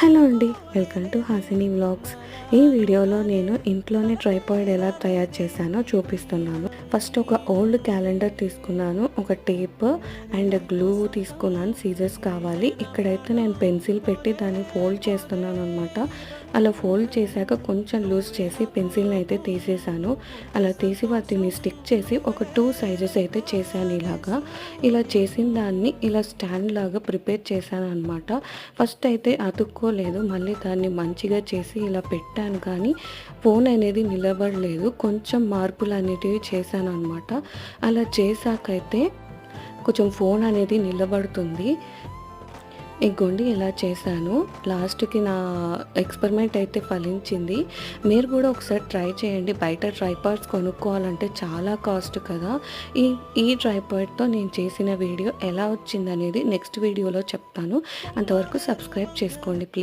Hello అండి welcome to Hasini vlogs. ఈ వీడియోలో నేను ఇంట్లోనే ట్రైపాయిడ్ ఎలా తయారు చేశానో చూపిస్తున్నాను. ఫస్ట్ ఒక ఓల్డ్ క్యాలెండర్ తీసుకున్నాను ఒక టేప్ అండ్ గ్లూ తీసుకున్నాను సీజర్స్ కావాలి. ఇక్కడైతే నేను పెన్సిల్ పెట్టి దాన్ని ఫోల్డ్ చేస్తున్నాను అనమాట అలా ఫోల్డ్ చేశాక కొంచెం లూజ్ చేసి పెన్సిల్ని అయితే తీసేసాను అలా తీసి వాటిని స్టిక్ చేసి ఒక టూ సైజెస్ అయితే చేశాను ఇలాగా. ఇలా చేసిన దాన్ని ఇలా స్టాండ్ లాగా ప్రిపేర్ చేశాను అనమాట ఫస్ట్ అయితే అతుక్కు అతుక్కోలేదు మళ్ళీ దాన్ని మంచిగా చేసి ఇలా పెట్టాను కానీ ఫోన్ అనేది నిలబడలేదు. కొంచెం మార్పులు అనేటివి చేశాను అనమాట అలా చేశాకైతే కొంచెం ఫోన్ అనేది నిలబడుతుంది. ఇగోండి ఇలా చేశాను. లాస్ట్కి నా ఎక్స్పెరిమెంట్ అయితే ఫలించింది. మీరు కూడా ఒకసారి ట్రై చేయండి. బయట ట్రైపాడ్స్ కొనుక్కోవాలంటే చాలా కాస్ట్ కదా. ఈ ఈ ట్రైపాడ్తో నేను చేసిన వీడియో ఎలా వచ్చింది అనేది నెక్స్ట్ వీడియోలో చెప్తాను. అంతవరకు సబ్స్క్రైబ్ చేసుకోండి ప్లీజ్.